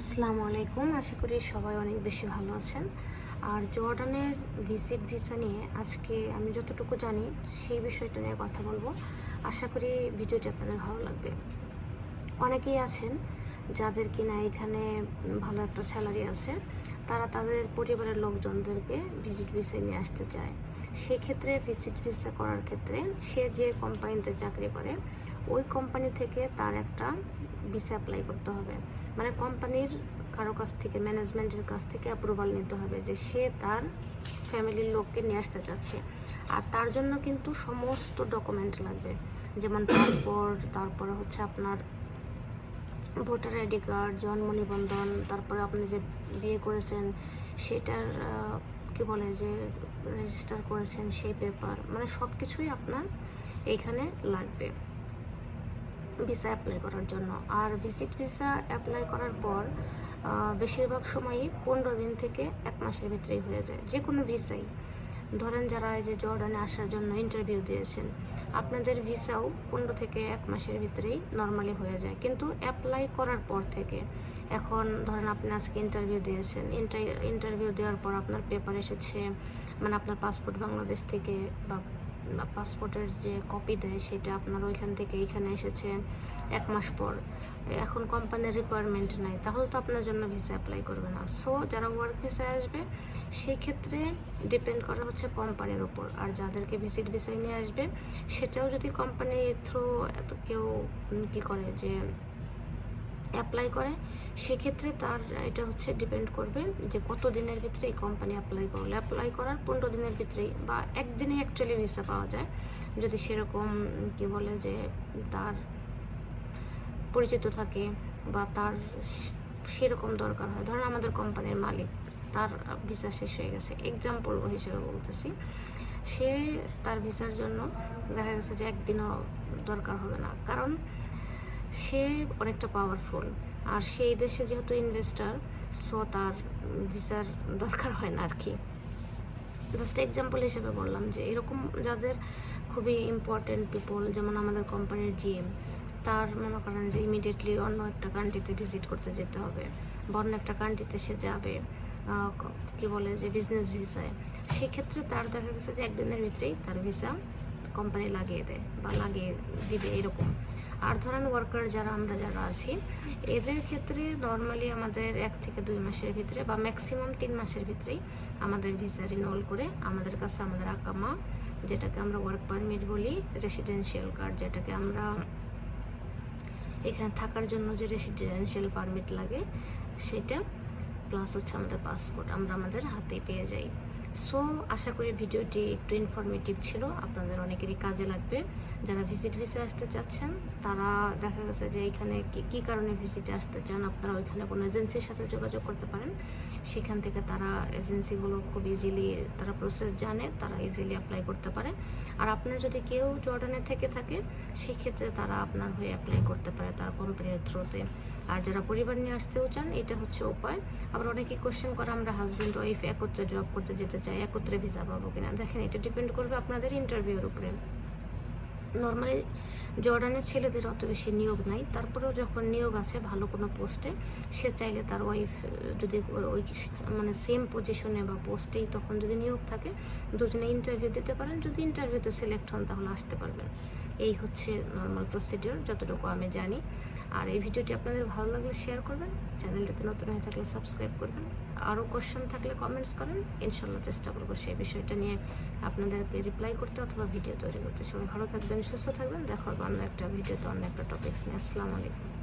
আসসালামু আলাইকুম। আশা করি সবাই অনেক বেশি ভালো আছেন। আর জর্ডানের ভিসিট ভিসা নিয়ে আজকে আমি যতটুকু জানি সেই বিষয়টা নিয়ে কথা বলব। আশা করি ভিডিওটি আপনাদের ভালো লাগবে। অনেকেই আছেন যাদের কিনা এখানে ভালো একটা স্যালারি আছে। তারা তাদের পরিবারের লোকজনদেরকে ভিজিট ভিসা নিয়ে আসতে চায়। সেক্ষেত্রে ভিজিট ভিসা করার ক্ষেত্রে সে যে কোম্পানিতে চাকরি করে, ওই কোম্পানি থেকে তার একটা ভিসা অ্যাপ্লাই করতে হবে। মানে কোম্পানির কারও কাছ থেকে ম্যানেজমেন্টের কাছ থেকে অ্যাপ্রুভাল নিতে হবে যে সে তার ফ্যামিলির লোককে নিয়ে আসতে চাচ্ছে। আর তার জন্য কিন্তু সমস্ত ডকুমেন্ট লাগবে। যেমন পাসপোর্ট তারপরে হচ্ছে আপনার ভোটার আইডি কার্ড, জন্ম নিবন্ধন, তারপরে আপনি যে বিয়ে করেছেন, সেটার কি বলে যে রেজিস্টার করেছেন সেই পেপার মানে সব কিছুই আপনার এইখানে লাগবে ভিসা অ্যাপ্লাই করার জন্য। আর ভিসিট ভিসা অ্যাপ্লাই করার পর বেশিরভাগ সময়ই পনেরো দিন থেকে এক মাসের ভিতরেই হয়ে যায় যে কোনো ভিসাই। ধরেন যারা এই যে জর্ডানে আসার জন্য ইন্টারভিউ দিয়েছেন, আপনাদের ভিসাও পনেরো থেকে এক মাসের ভিতরেই নর্মালি হয়ে যায়। কিন্তু অ্যাপ্লাই করার পর থেকে, এখন ধরেন আপনি আজকে ইন্টারভিউ দিয়েছেন ইন্টারভিউ দেওয়ার পর আপনার পেপার এসেছে মানে আপনার পাসপোর্ট বাংলাদেশ থেকে বা পাসপোর্টের যে কপি দেয় সেটা আপনার ওইখান থেকে এইখানে এসেছে এক মাস পর। এখন কোম্পানির রিকোয়ারমেন্ট নাই, তাহলে তো আপনার জন্য ভিসা অ্যাপ্লাই করবে না। সো যারা ওয়ার্ক ভিসায় আসবে সেই ক্ষেত্রে ডিপেন্ড করা হচ্ছে কোম্পানির ওপর আর যাদেরকে ভিজিট ভিসায় নিয়ে আসবে, সেটাও যদি কোম্পানির থ্রু এত কেউ কী করে যে অ্যাপ্লাই করে, সেক্ষেত্রে তার, এটা হচ্ছে ডিপেন্ড করবে যে কত দিনের ভিতরে এই কোম্পানি অ্যাপ্লাই করল। অ্যাপ্লাই করার পনেরো দিনের ভিতরেই বা একদিনে অ্যাকচুয়ালি ভিসা পাওয়া যায়। যদি সেরকম, কি বলে যে তার পরিচিত থাকে বা তার সেরকম দরকার হয়। ধরেন আমাদের কোম্পানির মালিক, তার ভিসা শেষ হয়ে গেছে। এক্সাম্পল হিসেবে বলতেছি, সে তার ভিসার জন্য দেখা গেছে যে একদিনও দরকার হবে না। কারণ সে অনেকটা পাওয়ারফুল আর সেই দেশে যেহেতু ইনভেস্টার সো তার ভিসার দরকার হয় না আর কি জাস্ট এক্সাম্পল হিসেবে বললাম যে, এরকম যাদের খুবই ইম্পর্টেন্ট পিপল যেমন আমাদের কোম্পানির জিএম তার মনে করেন যে ইমিডিয়েটলি অন্য একটা কান্ট্রিতে ভিজিট করতে যেতে হবে বা অন্য একটা কান্ট্রিতে সে যাবে কি বলে যে বিজনেস ভিসায় সেক্ষেত্রে তার দেখা গেছে যে একদিনের ভিতরেই তার ভিসা কোম্পানি লাগিয়ে দেয় বা লাগিয়ে দিবে এরকম। আর ধরেন ওয়ার্কার যারা, আমরা যারা আছি, এদের ক্ষেত্রে নর্মালি আমাদের এক থেকে দুই মাসের ভিতরে বা ম্যাক্সিমাম তিন মাসের ভিতরেই আমাদের ভিসা রিনল করে আমাদের কাছে আমাদের আকামা যেটাকে আমরা ওয়ার্ক পারমিট বলি রেসিডেন্সিয়াল কার্ড যেটাকে আমরা এখানে থাকার জন্য যে রেসিডেন্সিয়াল পারমিট লাগে, সেটা প্লাস হচ্ছে আমাদের পাসপোর্ট আমরা আমাদের হাতে পেয়ে যাই। সো আশা করি ভিডিওটি একটু ইনফরমেটিভ ছিল, আপনাদের অনেকেরই কাজে লাগবে। যারা ভিজিট ভিসে আসতে চাচ্ছেন, তারা দেখা গেছে যে এখানে কি কারণে ভিজিটে আসতে চান, আপনারা ওইখানে কোনো এজেন্সির সাথে যোগাযোগ করতে পারেন। সেখান থেকে তারা এজেন্সিগুলো খুব ইজিলি তারা প্রসেস জানে, তারা ইজিলি অ্যাপ্লাই করতে পারে। আর আপনার যদি কেউ জর্ডানে থেকে থাকে, সেক্ষেত্রে তারা আপনার হয়ে অ্যাপ্লাই করতে পারে তার কোম্পানির থ্রুতে আর যারা পরিবার নিয়ে আসতেও চান, এটা হচ্ছে উপায়। আবার অনেকে কোশ্চেন করে, আমরা হাজব্যান্ড ওয়াইফ একত্রে জব করতে যেতে চাই, একত্রে ভিসা পাবো কিনা? দেখেন, এটা ডিপেন্ড করবে আপনাদের ইন্টারভিউর উপরে। নর্মালি জর্ডানের ছেলেদের অত বেশি নিয়োগ নাই। তারপরেও যখন নিয়োগ আছে ভালো কোনো পোস্টে সে চাইলে তার ওয়াইফ যদি ওই মানে সেম পজিশনে বা পোস্টেই তখন যদি নিয়োগ থাকে, দুজনে ইন্টারভিউ দিতে পারেন। যদি ইন্টারভিউতে সিলেক্ট হন, তাহলে আসতে পারবেন। এই হচ্ছে নর্মাল প্রসিডিওর যতটুকু আমি জানি। আর এই ভিডিওটি আপনাদের ভালো লাগলে শেয়ার করবেন চ্যানেলটাতে নতুন হয়ে থাকলে সাবস্ক্রাইব করবেন। আরও কোশ্চেন থাকলে কমেন্টস করেন। ইনশাল্লাহ চেষ্টা করব সেই বিষয়টা নিয়ে আপনাদেরকে রিপ্লাই করতে অথবা ভিডিও তৈরি করতে। সবাই ভালো থাকবেন সুস্থ থাকবেন দেখা হবে অন্য একটা ভিডিওতে অন্য একটা টপিক্স নিয়ে। আসসালামু আলাইকুম।